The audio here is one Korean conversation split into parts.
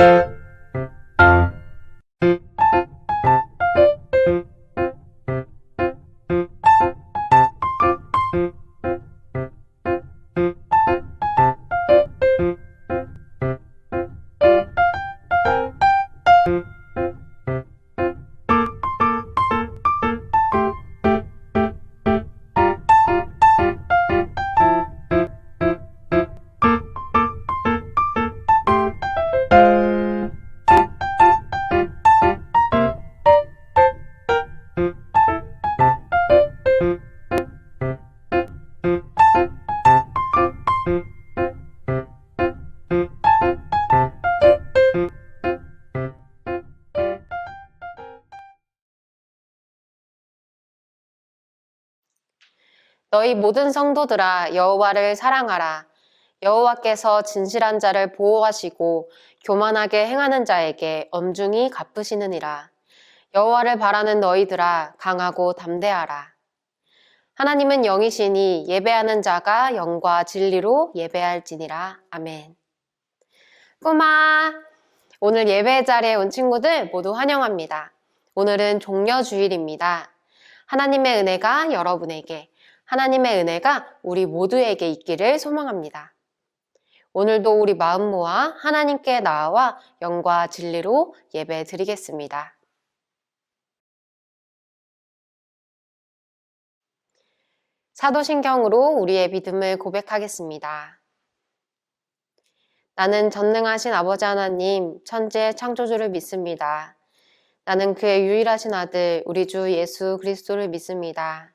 you 너희 모든 성도들아 여호와를 사랑하라. 여호와께서 진실한 자를 보호하시고 교만하게 행하는 자에게 엄중히 갚으시느니라. 여호와를 바라는 너희들아 강하고 담대하라. 하나님은 영이시니 예배하는 자가 영과 진리로 예배할지니라. 아멘. 꼬마, 오늘 예배 자리에 온 친구들 모두 환영합니다. 오늘은 종려 주일입니다. 하나님의 은혜가 여러분에게, 하나님의 은혜가 우리 모두에게 있기를 소망합니다. 오늘도 우리 마음 모아 하나님께 나아와 영과 진리로 예배 드리겠습니다. 사도신경으로 우리의 믿음을 고백하겠습니다. 나는 전능하신 아버지 하나님, 천재 창조주를 믿습니다. 나는 그의 유일하신 아들, 우리 주 예수 그리스도를 믿습니다.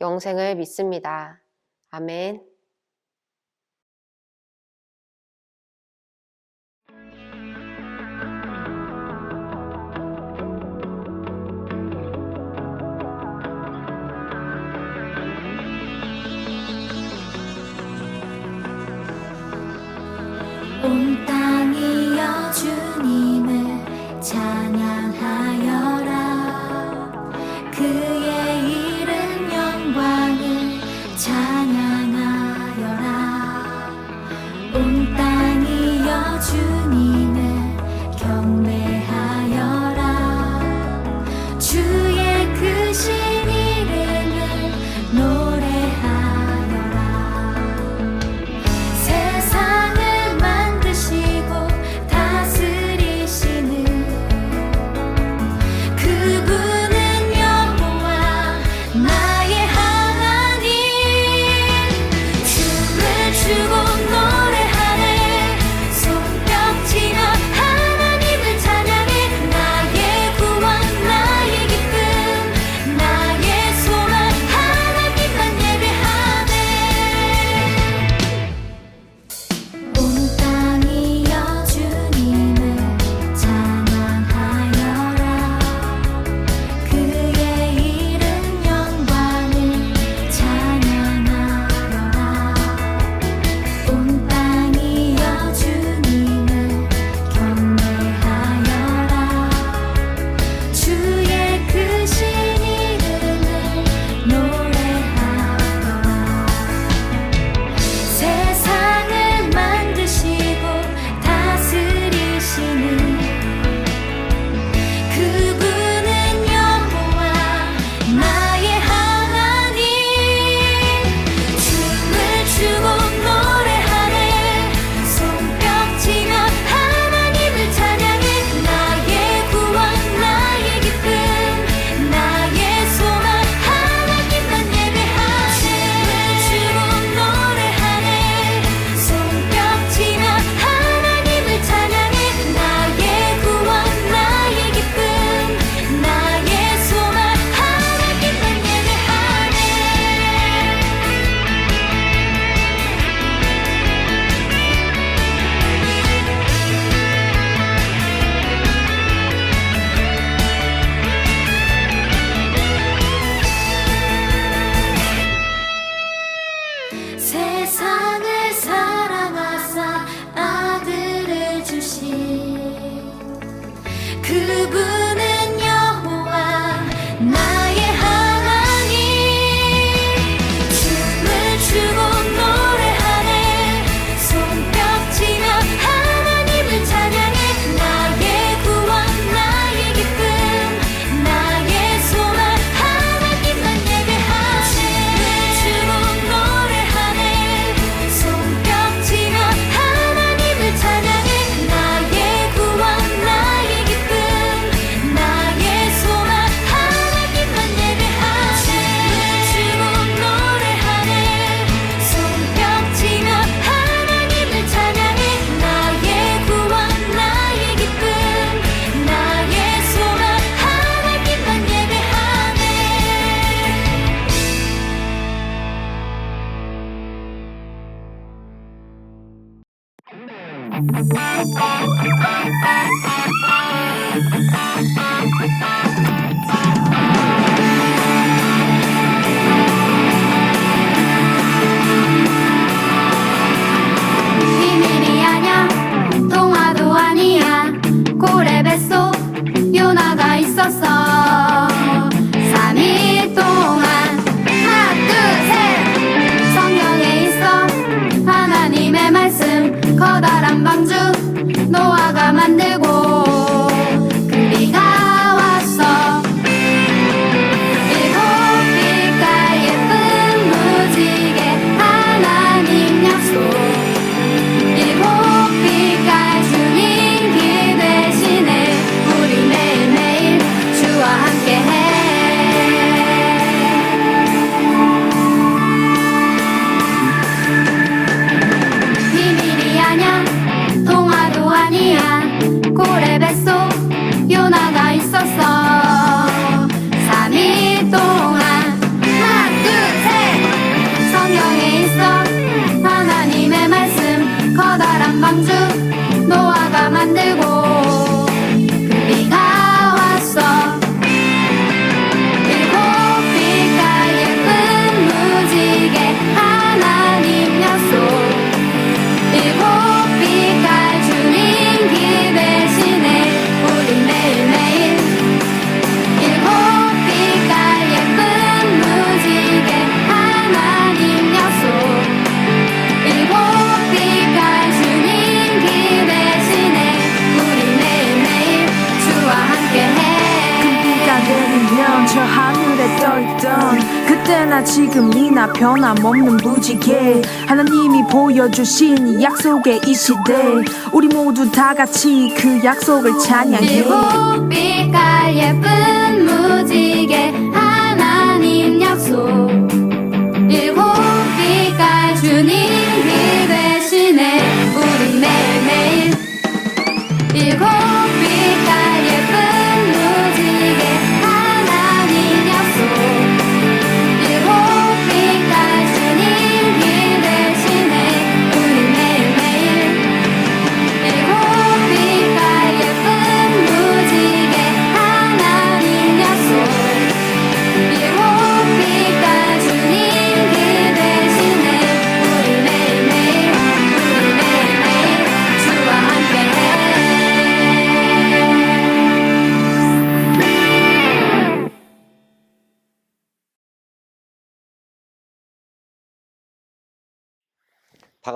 영생을 믿습니다. 아멘. 주신 이 약속의 이 시대. 우리 모두 다 같이 그 약속을 찬양해. 빛깔 예쁜 무지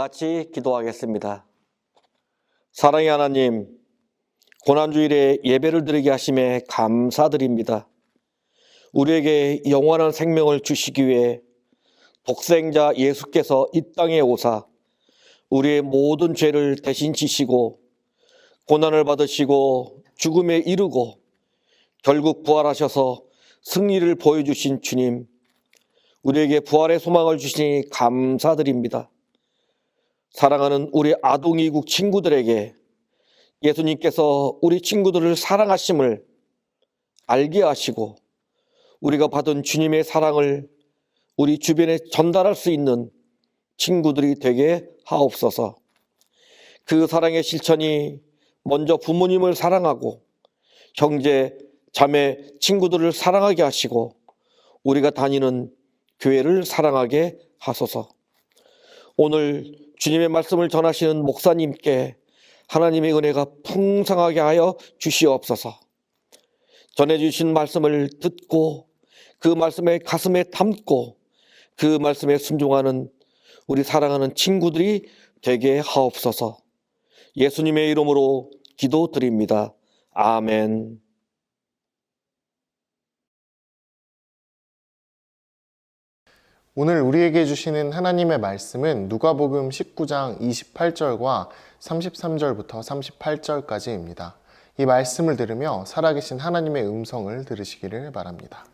같이 기도하겠습니다. 사랑의 하나님, 고난주일에 예배를 드리게 하심에 감사드립니다. 우리에게 영원한 생명을 주시기 위해 독생자 예수께서 이 땅에 오사 우리의 모든 죄를 대신 지시고 고난을 받으시고 죽음에 이르고 결국 부활하셔서 승리를 보여주신 주님, 우리에게 부활의 소망을 주시니 감사드립니다. 사랑하는 우리 아동이국 친구들에게 예수님께서 우리 친구들을 사랑하심을 알게 하시고 우리가 받은 주님의 사랑을 우리 주변에 전달할 수 있는 친구들이 되게 하옵소서. 그 사랑의 실천이 먼저 부모님을 사랑하고 형제, 자매, 친구들을 사랑하게 하시고 우리가 다니는 교회를 사랑하게 하소서. 오늘 주님의 말씀을 전하시는 목사님께 하나님의 은혜가 풍성하게 하여 주시옵소서. 전해주신 말씀을 듣고 그 말씀에 가슴에 담고 그 말씀에 순종하는 우리 사랑하는 친구들이 되게 하옵소서. 예수님의 이름으로 기도드립니다. 아멘. 오늘 우리에게 주시는 하나님의 말씀은 누가복음 19장 28절과 33절부터 38절까지입니다. 이 말씀을 들으며 살아계신 하나님의 음성을 들으시기를 바랍니다.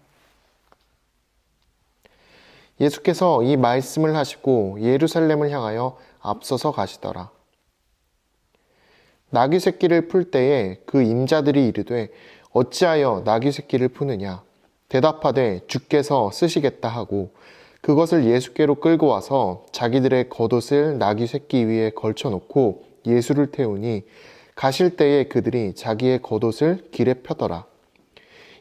예수께서 이 말씀을 하시고 예루살렘을 향하여 앞서서 가시더라. 나귀 새끼를 풀 때에 그 임자들이 이르되 어찌하여 나귀 새끼를 푸느냐 대답하되 주께서 쓰시겠다 하고 그것을 예수께로 끌고 와서 자기들의 겉옷을 나귀 새끼 위에 걸쳐 놓고 예수를 태우니 가실 때에 그들이 자기의 겉옷을 길에 펴더라.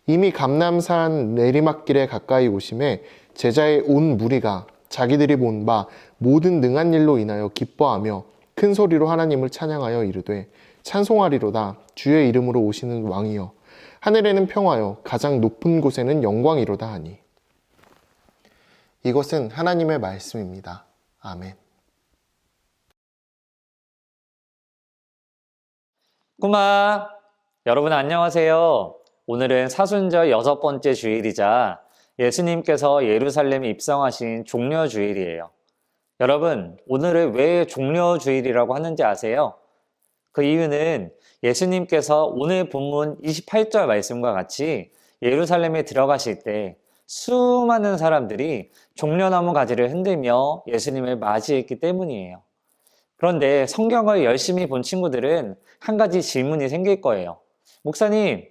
이미 감남산 내리막길에 가까이 오심에 제자의 온 무리가 자기들이 본 바 모든 능한 일로 인하여 기뻐하며 큰 소리로 하나님을 찬양하여 이르되 찬송하리로다. 주의 이름으로 오시는 왕이여. 하늘에는 평화여. 가장 높은 곳에는 영광이로다 하니 이것은 하나님의 말씀입니다. 아멘. 꼬마 여러분 안녕하세요. 오늘은 사순절 여섯 번째 주일이자 예수님께서 예루살렘에 입성하신 종려 주일이에요. 여러분 오늘을 왜 종려 주일이라고 하는지 아세요? 그 이유는 예수님께서 오늘 본문 28절 말씀과 같이 예루살렘에 들어가실 때 수많은 사람들이 종려나무 가지를 흔들며 예수님을 맞이했기 때문이에요. 그런데 성경을 열심히 본 친구들은 한 가지 질문이 생길 거예요. 목사님,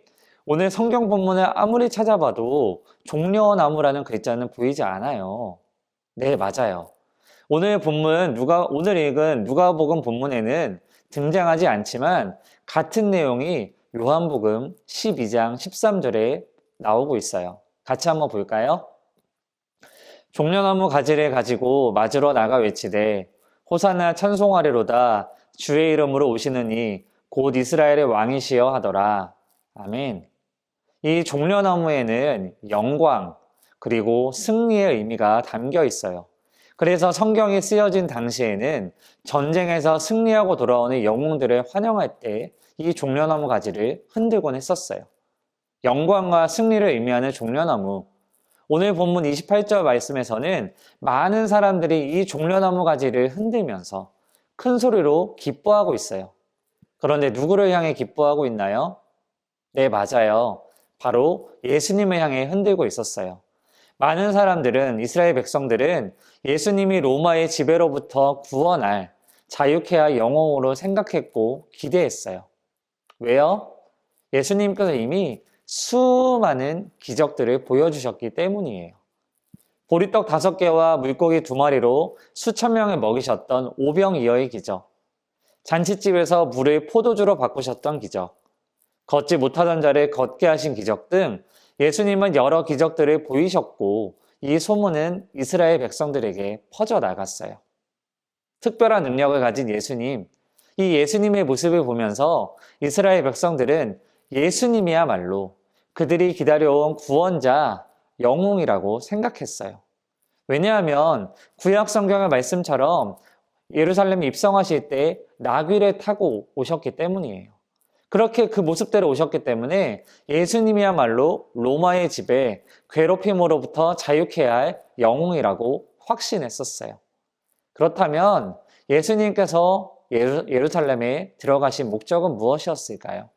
오늘 성경 본문을 아무리 찾아봐도 종려나무라는 글자는 보이지 않아요. 네, 맞아요. 오늘 본문 누가 오늘 읽은 누가복음 본문에는 등장하지 않지만 같은 내용이 요한복음 12장 13절에 나오고 있어요. 같이 한번 볼까요? 종려나무 가지를 가지고 맞으러 나가 외치되 호사나 찬송하리로다 주의 이름으로 오시느니 곧 이스라엘의 왕이시여 하더라. 아멘. 이 종려나무에는 영광 그리고 승리의 의미가 담겨 있어요. 그래서 성경이 쓰여진 당시에는 전쟁에서 승리하고 돌아오는 영웅들을 환영할 때 이 종려나무 가지를 흔들곤 했었어요. 영광과 승리를 의미하는 종려나무. 오늘 본문 28절 말씀에서는 많은 사람들이 이 종려나무 가지를 흔들면서 큰 소리로 기뻐하고 있어요. 그런데 누구를 향해 기뻐하고 있나요? 네, 맞아요. 바로 예수님을 향해 흔들고 있었어요. 많은 사람들은 이스라엘 백성들은 예수님이 로마의 지배로부터 구원할 자유케 할 영웅으로 생각했고 기대했어요. 왜요? 예수님께서 이미 수많은 기적들을 보여주셨기 때문이에요. 보리떡 다섯 개와 물고기 두 마리로 수천 명을 먹이셨던 오병이어의 기적, 잔치집에서 물을 포도주로 바꾸셨던 기적, 걷지 못하던 자를 걷게 하신 기적 등 예수님은 여러 기적들을 보이셨고 이 소문은 이스라엘 백성들에게 퍼져 나갔어요. 특별한 능력을 가진 예수님, 이 예수님의 모습을 보면서 이스라엘 백성들은 예수님이야말로 그들이 기다려온 구원자, 영웅이라고 생각했어요. 왜냐하면 구약 성경의 말씀처럼 예루살렘 입성하실 때 나귀를 타고 오셨기 때문이에요. 그렇게 그 모습대로 오셨기 때문에 예수님이야말로 로마의 집에 괴롭힘으로부터 자유케 할 영웅이라고 확신했었어요. 그렇다면 예수님께서 예루, 예루살렘에 들어가신 목적은 무엇이었을까요?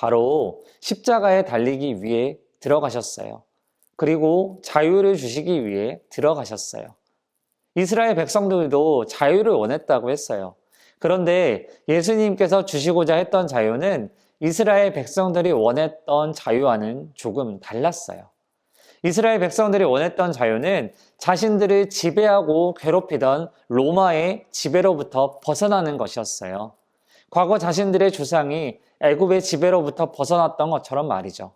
바로 십자가에 달리기 위해 들어가셨어요. 그리고 자유를 주시기 위해 들어가셨어요. 이스라엘 백성들도 자유를 원했다고 했어요. 그런데 예수님께서 주시고자 했던 자유는 이스라엘 백성들이 원했던 자유와는 조금 달랐어요. 이스라엘 백성들이 원했던 자유는 자신들을 지배하고 괴롭히던 로마의 지배로부터 벗어나는 것이었어요. 과거 자신들의 조상이 애굽의 지배로부터 벗어났던 것처럼 말이죠.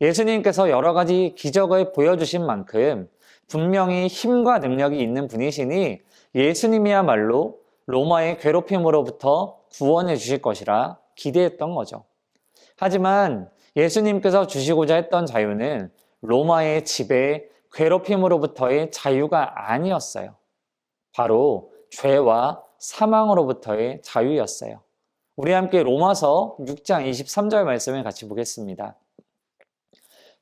예수님께서 여러 가지 기적을 보여주신 만큼 분명히 힘과 능력이 있는 분이시니 예수님이야말로 로마의 괴롭힘으로부터 구원해 주실 것이라 기대했던 거죠. 하지만 예수님께서 주시고자 했던 자유는 로마의 지배, 괴롭힘으로부터의 자유가 아니었어요. 바로 죄와 사망으로부터의 자유였어요. 우리 함께 로마서 6장 23절 말씀을 같이 보겠습니다.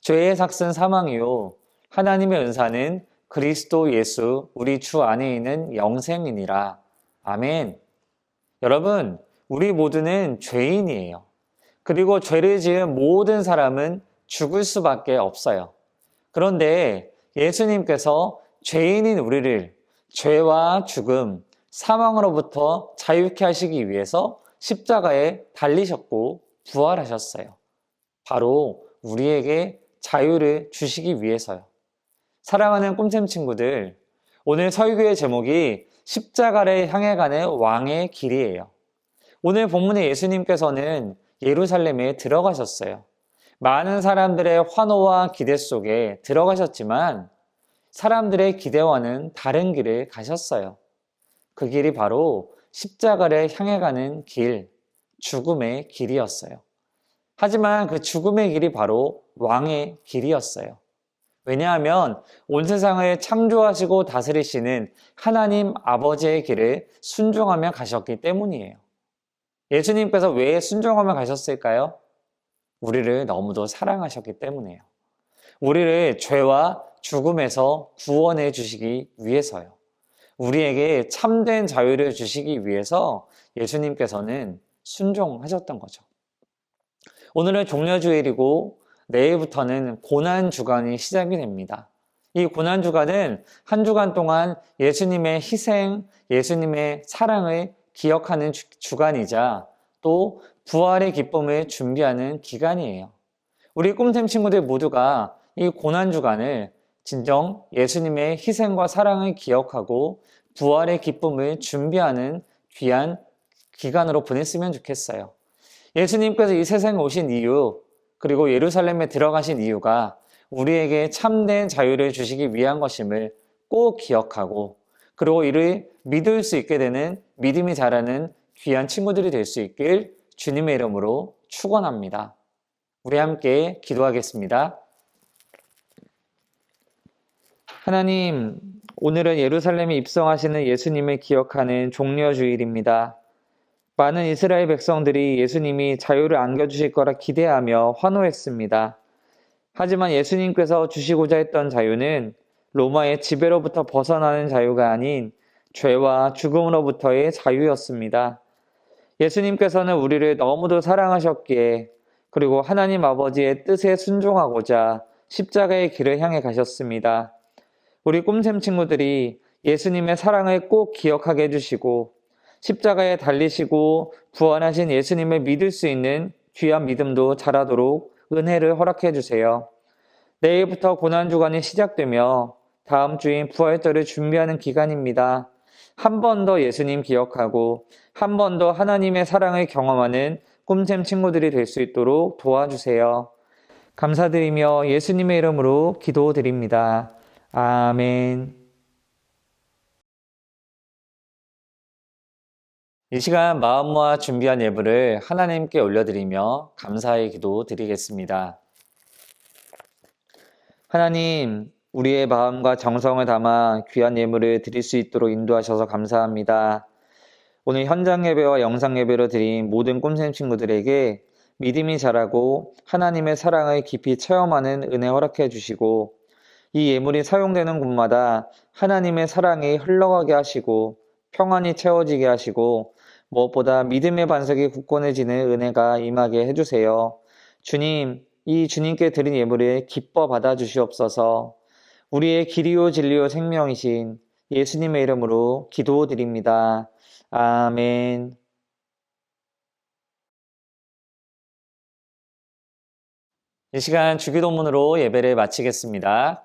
죄의 삭은 사망이요 하나님의 은사는 그리스도 예수 우리 주 안에 있는 영생이니라. 아멘. 여러분, 우리 모두는 죄인이에요. 그리고 죄를 지은 모든 사람은 죽을 수밖에 없어요. 그런데 예수님께서 죄인인 우리를 죄와 죽음, 사망으로부터 자유케 하시기 위해서 십자가에 달리셨고 부활하셨어요. 바로 우리에게 자유를 주시기 위해서요. 사랑하는 꿈샘 친구들, 오늘 설교의 제목이 십자가를 향해 가는 왕의 길이에요. 오늘 본문의 예수님께서는 예루살렘에 들어가셨어요. 많은 사람들의 환호와 기대 속에 들어가셨지만 사람들의 기대와는 다른 길을 가셨어요. 그 길이 바로 십자가를 향해 가는 길, 죽음의 길이었어요. 하지만 그 죽음의 길이 바로 왕의 길이었어요. 왜냐하면 온 세상을 창조하시고 다스리시는 하나님 아버지의 길을 순종하며 가셨기 때문이에요. 예수님께서 왜 순종하며 가셨을까요? 우리를 너무도 사랑하셨기 때문이에요. 우리를 죄와 죽음에서 구원해 주시기 위해서요. 우리에게 참된 자유를 주시기 위해서 예수님께서는 순종하셨던 거죠. 오늘은 종려주일이고 내일부터는 고난주간이 시작이 됩니다. 이 고난주간은 한 주간 동안 예수님의 희생, 예수님의 사랑을 기억하는 주- 주간이자 또 부활의 기쁨을 준비하는 기간이에요. 우리 꿈샘 친구들 모두가 이 고난주간을 진정 예수님의 희생과 사랑을 기억하고 부활의 기쁨을 준비하는 귀한 기간으로 보냈으면 좋겠어요. 예수님께서 이 세상에 오신 이유, 그리고 예루살렘에 들어가신 이유가 우리에게 참된 자유를 주시기 위한 것임을 꼭 기억하고, 그리고 이를 믿을 수 있게 되는 믿음이 자라는 귀한 친구들이 될 수 있길 주님의 이름으로 축원합니다. 우리 함께 기도하겠습니다. 하나님, 오늘은 예루살렘에 입성하시는 예수님을 기억하는 종려주일입니다. 많은 이스라엘 백성들이 예수님이 자유를 안겨주실 거라 기대하며 환호했습니다. 하지만 예수님께서 주시고자 했던 자유는 로마의 지배로부터 벗어나는 자유가 아닌 죄와 죽음으로부터의 자유였습니다. 예수님께서는 우리를 너무도 사랑하셨기에 그리고 하나님 아버지의 뜻에 순종하고자 십자가의 길을 향해 가셨습니다. 우리 꿈샘 친구들이 예수님의 사랑을 꼭 기억하게 해주시고 십자가에 달리시고 부활하신 예수님을 믿을 수 있는 귀한 믿음도 자라도록 은혜를 허락해 주세요. 내일부터 고난주간이 시작되며 다음 주인 부활절을 준비하는 기간입니다. 한 번 더 예수님 기억하고 한 번 더 하나님의 사랑을 경험하는 꿈샘 친구들이 될 수 있도록 도와주세요. 감사드리며 예수님의 이름으로 기도드립니다. 아멘. 이 시간 마음 모아 준비한 예물을 하나님께 올려드리며 감사의 기도 드리겠습니다. 하나님, 우리의 마음과 정성을 담아 귀한 예물을 드릴 수 있도록 인도하셔서 감사합니다. 오늘 현장 예배와 영상 예배로 드린 모든 꿈샘 친구들에게 믿음이 자라고 하나님의 사랑을 깊이 체험하는 은혜 허락해 주시고 이 예물이 사용되는 곳마다 하나님의 사랑이 흘러가게 하시고 평안이 채워지게 하시고 무엇보다 믿음의 반석이 굳건해지는 은혜가 임하게 해주세요. 주님, 이 주님께 드린 예물을 기뻐 받아 주시옵소서. 우리의 길이요 진리요 생명이신 예수님의 이름으로 기도드립니다. 아멘. 이 시간 주기도문으로 예배를 마치겠습니다.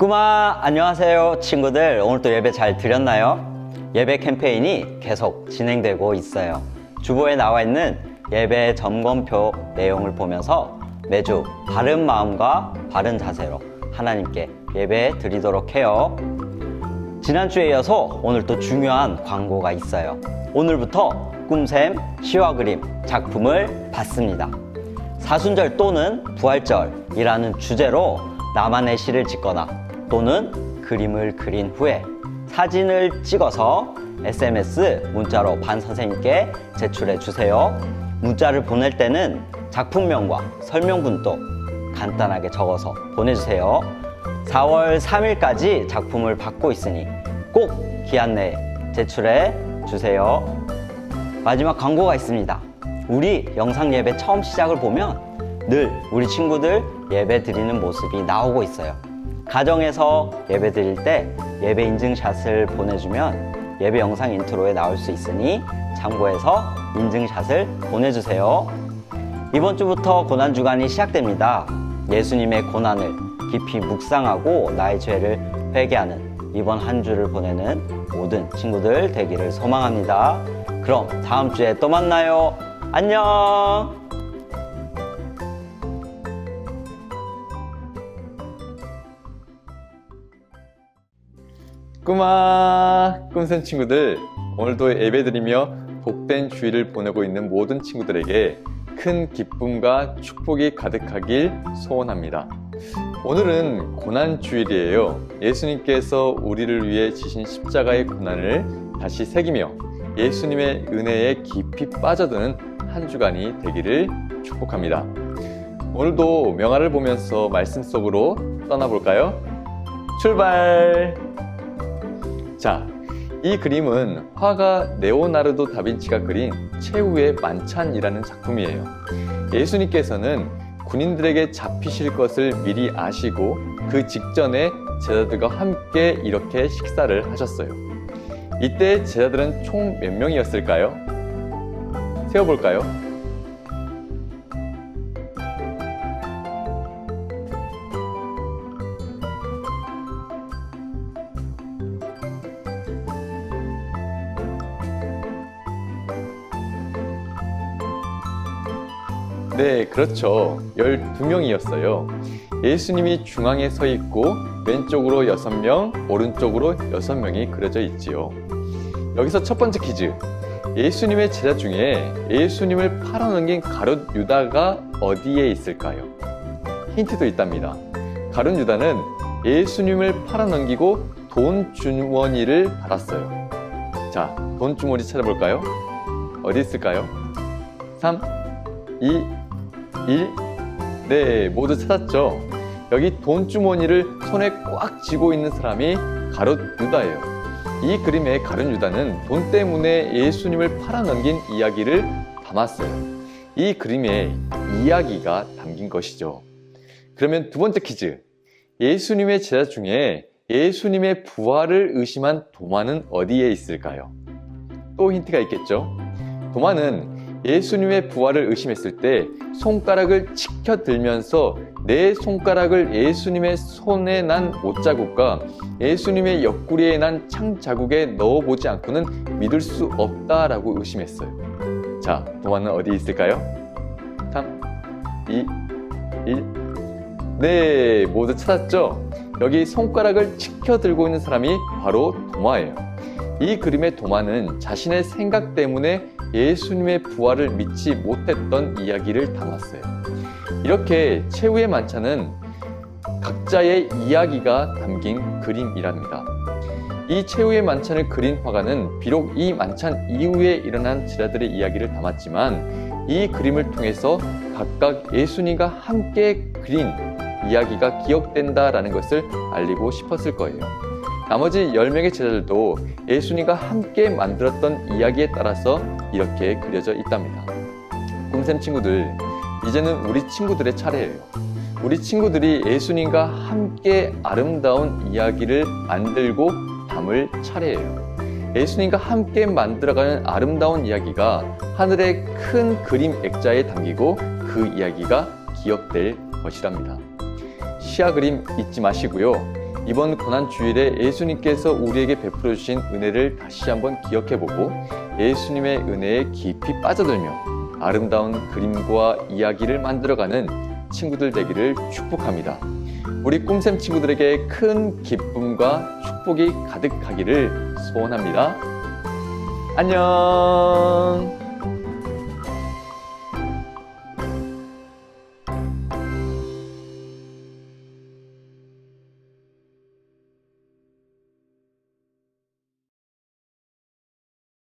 꾸마 안녕하세요 친구들. 오늘도 예배 잘 드렸나요? 예배 캠페인이 계속 진행되고 있어요. 주보에 나와 있는 예배 점검표 내용을 보면서 매주 바른 마음과 바른 자세로 하나님께 예배 드리도록 해요. 지난주에 이어서 오늘 또 중요한 광고가 있어요. 오늘부터 꿈샘 시와 그림 작품을 받습니다. 사순절 또는 부활절이라는 주제로 나만의 시를 짓거나 또는 그림을 그린 후에 사진을 찍어서 SMS 문자로 반 선생님께 제출해 주세요. 문자를 보낼 때는 작품명과 설명분도 간단하게 적어서 보내주세요. 4월 3일까지 작품을 받고 있으니 꼭 기한 내에 제출해 주세요. 마지막 광고가 있습니다. 우리 영상 예배 처음 시작을 보면 늘 우리 친구들 예배 드리는 모습이 나오고 있어요. 가정에서 예배 드릴 때 예배 인증샷을 보내주면 예배 영상 인트로에 나올 수 있으니 참고해서 인증샷을 보내주세요. 이번 주부터 고난 주간이 시작됩니다. 예수님의 고난을 깊이 묵상하고 나의 죄를 회개하는 이번 한 주를 보내는 모든 친구들 되기를 소망합니다. 그럼 다음 주에 또 만나요. 안녕! 꼬마 꿈샘 친구들 오늘도 예배드리며 복된 주일을 보내고 있는 모든 친구들에게 큰 기쁨과 축복이 가득하길 소원합니다. 오늘은 고난 주일이에요. 예수님께서 우리를 위해 지신 십자가의 고난을 다시 새기며 예수님의 은혜에 깊이 빠져드는 한 주간이 되기를 축복합니다. 오늘도 명화를 보면서 말씀 속으로 떠나볼까요? 출발! 자, 이 그림은 화가 네오나르도 다빈치가 그린 최후의 만찬이라는 작품이에요. 예수님께서는 군인들에게 잡히실 것을 미리 아시고 그 직전에 제자들과 함께 이렇게 식사를 하셨어요. 이때 제자들은 총 몇 명이었을까요? 세어볼까요? 그렇죠. 12명이었어요. 예수님이 중앙에 서 있고 왼쪽으로 6명, 오른쪽으로 6명이 그려져 있지요. 여기서 첫 번째 퀴즈. 예수님의 제자 중에 예수님을 팔아넘긴 가룟 유다가 어디에 있을까요? 힌트도 있답니다. 가룟 유다는 예수님을 팔아넘기고 돈 주머니를 받았어요. 자, 돈 주머니 찾아볼까요? 어디 있을까요? 3, 2, 1. 네, 모두 찾았죠? 여기 돈 주머니를 손에 꽉 쥐고 있는 사람이 가롯 유다예요. 이 그림의 가룟 유다는 돈 때문에 예수님을 팔아넘긴 이야기를 담았어요. 이 그림에 이야기가 담긴 것이죠. 그러면 두 번째 퀴즈. 예수님의 제자 중에 예수님의 부활을 의심한 도마는 어디에 있을까요? 또 힌트가 있겠죠? 도마는 예수님의 부활을 의심했을 때 손가락을 치켜 들면서 내 손가락을 예수님의 손에 난 못자국과 예수님의 옆구리에 난 창자국에 넣어보지 않고는 믿을 수 없다라고 의심했어요. 자, 도마는 어디 있을까요? 3, 2, 1. 네, 모두 찾았죠? 여기 손가락을 치켜 들고 있는 사람이 바로 도마예요. 이 그림의 도마는 자신의 생각 때문에 예수님의 부활을 믿지 못했던 이야기를 담았어요. 이렇게 최후의 만찬은 각자의 이야기가 담긴 그림이랍니다. 이 최후의 만찬을 그린 화가는 비록 이 만찬 이후에 일어난 제자들의 이야기를 담았지만 이 그림을 통해서 각각 예수님과 함께 그린 이야기가 기억된다라는 것을 알리고 싶었을 거예요. 나머지 10명의 제자들도 예수님과 함께 만들었던 이야기에 따라서 이렇게 그려져 있답니다. 꿈샘 친구들, 이제는 우리 친구들의 차례예요. 우리 친구들이 예수님과 함께 아름다운 이야기를 만들고 담을 차례예요. 예수님과 함께 만들어가는 아름다운 이야기가 하늘의 큰 그림 액자에 담기고 그 이야기가 기억될 것이랍니다. 시야 그림 잊지 마시고요. 이번 고난 주일에 예수님께서 우리에게 베풀어 주신 은혜를 다시 한번 기억해 보고 예수님의 은혜에 깊이 빠져들며 아름다운 그림과 이야기를 만들어가는 친구들 되기를 축복합니다. 우리 꿈샘 친구들에게 큰 기쁨과 축복이 가득하기를 소원합니다. 안녕!